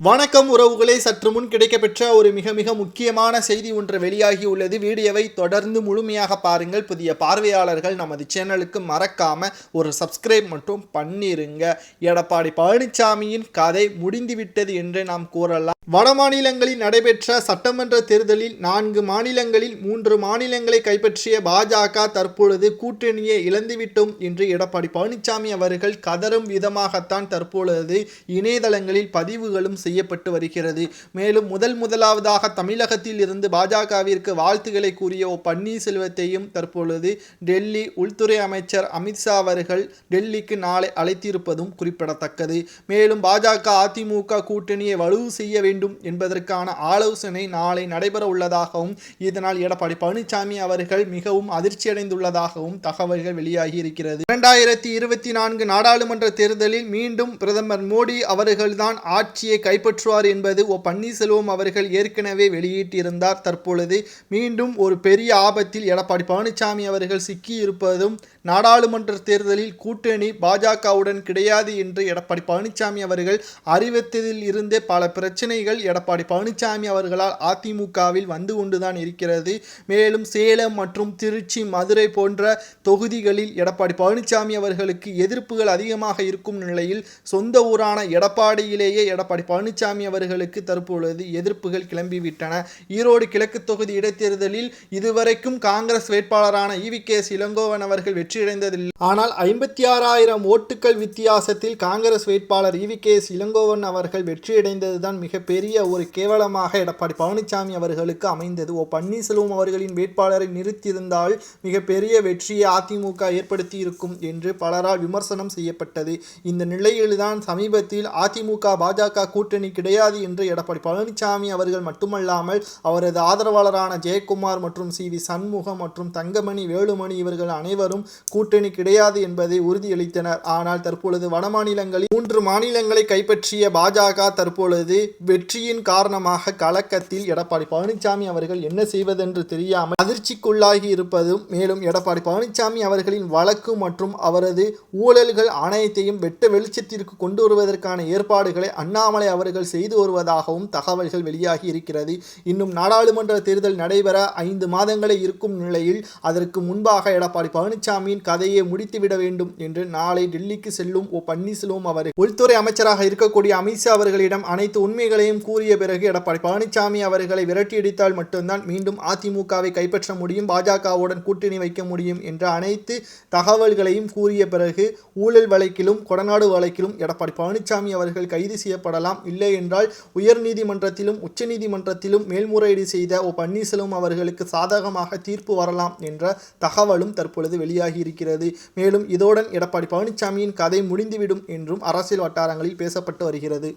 வணக்கம் உறவுகளே சற்று முன் கிடைக்கப்பெற்ற ஒரு மிக மிக முக்கியமான செய்தி ஒன்று வெளியாகி உள்ளது. வீடியோவை தொடர்ந்து முழுமையாக பாருங்கள். புதிய பார்வையாளர்கள் நமது சேனலுக்கு மறக்காம ஒரு சப்ஸ்கிரைப் மட்டும் பண்ணிருங்க. எடப்பாடி பழனிசாமியின் கதை முடிந்துவிட்டது என்று நாம் கூறலாம். வடமாநிலங்களில் நடைபெற்ற சட்டமன்ற தேர்தலில் நான்கு மாநிலங்களில் மூன்று மாநிலங்களை கைப்பற்றிய பாஜக தற்பொழுது கூட்டணியை இழந்துவிட்டோம் என்று எடப்பாடி பழனிசாமி அவர்கள் கதறும் விதமாகத்தான் தற்பொழுது இணையதளங்களில் பதிவுகளும் செய்யப்பட்டு வருகிறது. மேலும் முதல் முதலாவதாக தமிழகத்தில் இருந்து பாஜகவிற்கு வாழ்த்துக்களை கூறிய ஓ பன்னீர்செல்வத்தையும் தற்பொழுது டெல்லி உள்துறை அமைச்சர் அமித்ஷா அவர்கள் டெல்லிக்கு நாளை அழைத்திருப்பதும் குறிப்பிடத்தக்கது. மேலும் பாஜக அதிமுக கூட்டணியை வலுவு செய்ய வேண்டும் என்பதற்கான ஆலோசனை நாளை நடைபெற உள்ளதாகவும் இதனால் எடப்பாடி பழனிசாமி அவர்கள் மிகவும் அதிர்ச்சியடைந்துள்ளதாகவும் தகவல்கள் வெளியாகி இருக்கிறது இரண்டாயிரத்தி இருபத்தி நான்கு நாடாளுமன்ற தேர்தலில் மீண்டும் பிரதமர் மோடி அவர்கள்தான் ஆட்சியை கைப்பற்றுவார் என்பது ஓ பன்னீர்செல்வம் அவர்கள் ஏற்கனவே வெளியிட்டிருந்தார். தற்பொழுது மீண்டும் ஒரு பெரிய ஆபத்தில் எடப்பாடி பழனிசாமி அவர்கள் சிக்கியிருப்பதும் நாடாளுமன்ற தேர்தலில் கூட்டணி பாஜகவுடன் கிடையாது என்று எடப்பாடி பழனிசாமி அவர்கள் அறிவித்ததில் இருந்தே பல பிரச்சனைகள் எடப்பாடி பழனிசாமி அவர்களால் அதிமுகவில் வந்து கொண்டுதான் இருக்கிறது. மேலும் சேலம் மற்றும் திருச்சி மதுரை போன்ற தொகுதிகளில் எடப்பாடி பழனிசாமி அவர்களுக்கு எதிர்ப்புகள் அதிகமாக இருக்கும் நிலையில் சொந்த ஊரான எடப்பாடியிலேயே எடப்பாடி பழனிசாமி அவர்களுக்கு தற்பொழுது எதிர்ப்புகள் கிளம்பிவிட்டன. ஈரோடு கிழக்கு தொகுதி இடைத்தேர்தலில் இதுவரைக்கும் காங்கிரஸ் வேட்பாளரான இவி கே இளங்கோவன் அவர்கள் வெற்றியடைந்ததில்லை. ஆனால் ஐம்பத்தி ஆறாயிரம் ஓட்டுகள் வித்தியாசத்தில் காங்கிரஸ் வேட்பாளர் இவி கே இளங்கோவன் அவர்கள் வெற்றியடைந்ததுதான் மிகப்பெரிய பெரிய ஒரு கேவலமாக எடப்பாடி பழனிசாமி அவர்களுக்கு அமைந்தது. ஓ பன்னீர்செல்வம் அவர்களின் வேட்பாளரை நிறுத்தியிருந்தால் மிகப்பெரிய வெற்றியை அதிமுக ஏற்படுத்தி இருக்கும் என்று பலரால் விமர்சனம் செய்யப்பட்டது. இந்த நிலையில்தான் சமீபத்தில் அதிமுக பாஜக கூட்டணி கிடையாது என்று எடப்பாடி பழனிசாமி அவர்கள் மட்டுமல்லாமல் அவரது ஆதரவாளரான ஜெயக்குமார் மற்றும் சி வி சண்முகம் மற்றும் தங்கமணி வேலுமணி இவர்கள் அனைவரும் கூட்டணி கிடையாது என்பதை உறுதியளித்தனர். ஆனால் தற்பொழுது வடமாநிலங்களில் மூன்று மாநிலங்களை கைப்பற்றிய பாஜக தற்பொழுது வெற்றியின் காரணமாக கலக்கத்தில் எடப்பாடி பழனிசாமி அவர்கள் என்ன செய்வதென்று தெரியாமல் அதிர்ச்சிக்குள்ளாகி இருப்பதும் மேலும் எடப்பாடி பழனிசாமி அவர்களின் வழக்கு மற்றும் அவரது ஊழல்கள் ஆணையத்தையும் வெட்ட வெளிச்சத்திற்கு கொண்டு வருவதற்கான ஏற்பாடுகளை அண்ணாமலை அவர்கள் செய்து வருவதாகவும் தகவல்கள் வெளியாகி இருக்கிறது. இன்னும் நாடாளுமன்ற தேர்தல் நடைபெற ஐந்து மாதங்களே இருக்கும் நிலையில் அதற்கு முன்பாக எடப்பாடி பழனிசாமியின் கதையை முடித்துவிட வேண்டும் என்று நாளை டெல்லிக்கு செல்லும் ஓ பன்னீர்செல்வம் அவர் உள்துறை அமைச்சராக இருக்கக்கூடிய அமித்ஷா அவர்களிடம் அனைத்து உண்மைகளையும் கூறிய பிறகு எடப்பாடி பழனிசாமி அவர்களை விரட்டியடித்தால் மட்டும்தான் மீண்டும் அதிமுகவை கைப்பற்ற முடியும் பாஜகவுடன் கூட்டணி வைக்க முடியும் என்ற அனைத்து தகவல்களையும் கூறிய பிறகு ஊழல் வழக்கிலும் கொடநாடு வழக்கிலும் எடப்பாடி பழனிசாமி அவர்கள் கைது செய்யப்படலாம். இல்லை என்றால் உயர்நீதிமன்றத்திலும் உச்சநீதிமன்றத்திலும் மேல்முறையீடு செய்த ஓ பன்னீர்செல்வம் அவர்களுக்கு சாதகமாக தீர்ப்பு வரலாம் என்ற தகவலும் தற்பொழுது வெளியாகி இருக்கிறது. மேலும் இதோடன் எடப்பாடி பழனிசாமியின் கதை முடிந்துவிடும் என்றும் அரசியல் வட்டாரங்களில் பேசப்பட்டு வருகிறது.